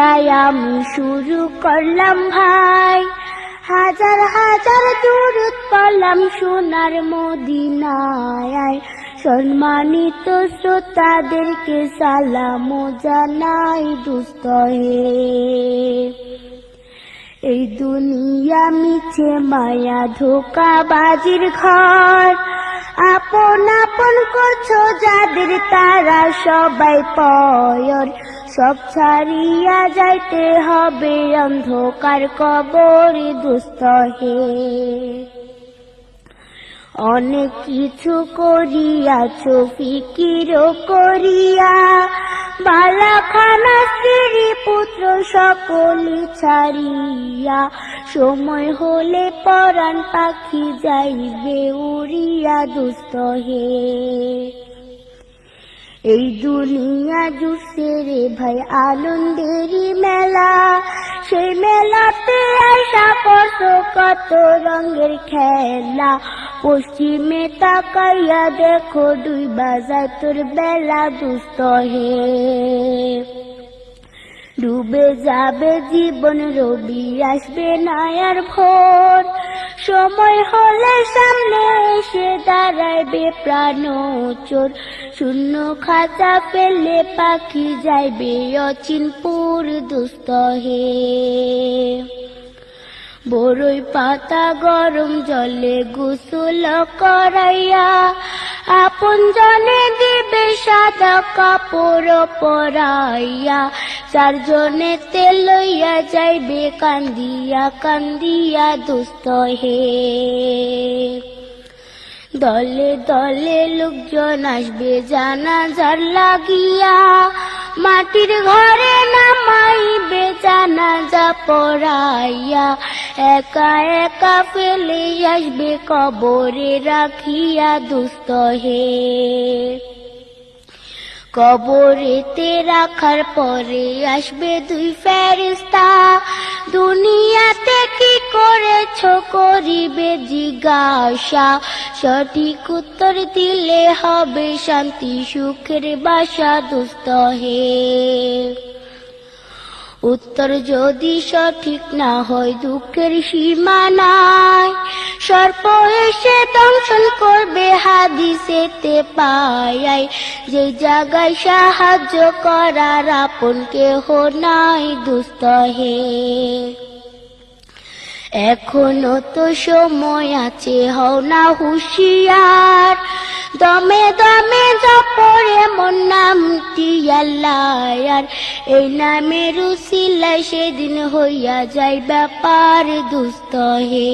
দিয়াই আমি শুরু করলাম ভাই। হাজার হাজার দূরত পড়লাম সোনার মদিনায়। সম্মানিত শ্রোতাদেরকে সালাম জানাই দুস্থ হে। এই দুনিয়া মিছে মায়া ধোকা বাজির ঘর। করছ যাদের তারা সবাই পয়র। সব ছাড়িয়া যাইতে হবে অন্ধকার কবর দুস্থ হে। অনেক কিছু করিয়াছ ফিকির করিয়া বালাখানা স্ত্রী পুত্র সকলি ছাড়িয়া, সময় হলে পরাণ পাখি যাইবে উড়িয়া দুস্থ হে। এই দুনিয়া জুসে রে ভাই আনন্দেরই মেলা, সেই মেলাতে আশা করছ কত রঙের খেলা। পশ্চিমে তাকাইয়া দেখো দুই বাজার, তোর বেলা দুস্ত হে। ডুবে যাবে জীবন, রবি আসবে নায়ার ভোর। সময় হলে সামনে এসে দাঁড়াইবে প্রাণ চোর। শূন্য খাঁচা পেলে পাখি যাইবে, অচিনপুর দুস্ত হে। বড়ই পাতা গরম জলে গোসল করাইয়া, আপন জনে দিবে সাদা কাপড় পরাইয়া চারজনে তেল লইয়া যাইবে, কান্দিয়া কান্দিয়া দুস্থ হে। দলে দলে লোকজন আসবে, জানাজার লাগিয়া, মাটির ঘরে নামাইবে জানাজা পড়াইয়া একা একা ফেলে আসবে, কবরে রাখিয়া দুস্থ হে। কবরেতে রাখার পরে আসবে দুই ফেরিস্তা দুনিয়াতে কি করেছ, করিবে জিজ্ঞাসা। সঠিক উত্তর দিলে হবে শান্তি, সুখের বাসা দুস্থ হে। উত্তর যদি সঠিক না হয় দুঃখের সীমা নাই। সর্প এসে দংশন করবে, হাদিসেতে পায় যে জায়গায় সাহায্য করার আপন কেহ নাই, দুস্থ হে। এখনও তো সময় আছে, হও না হুশিয়ার। দমে দমে জপরে মন নাম আল্লাহ এই নামে উসিলায় সেদিন হইয়া যাই ব্যাপার দুস্থ হে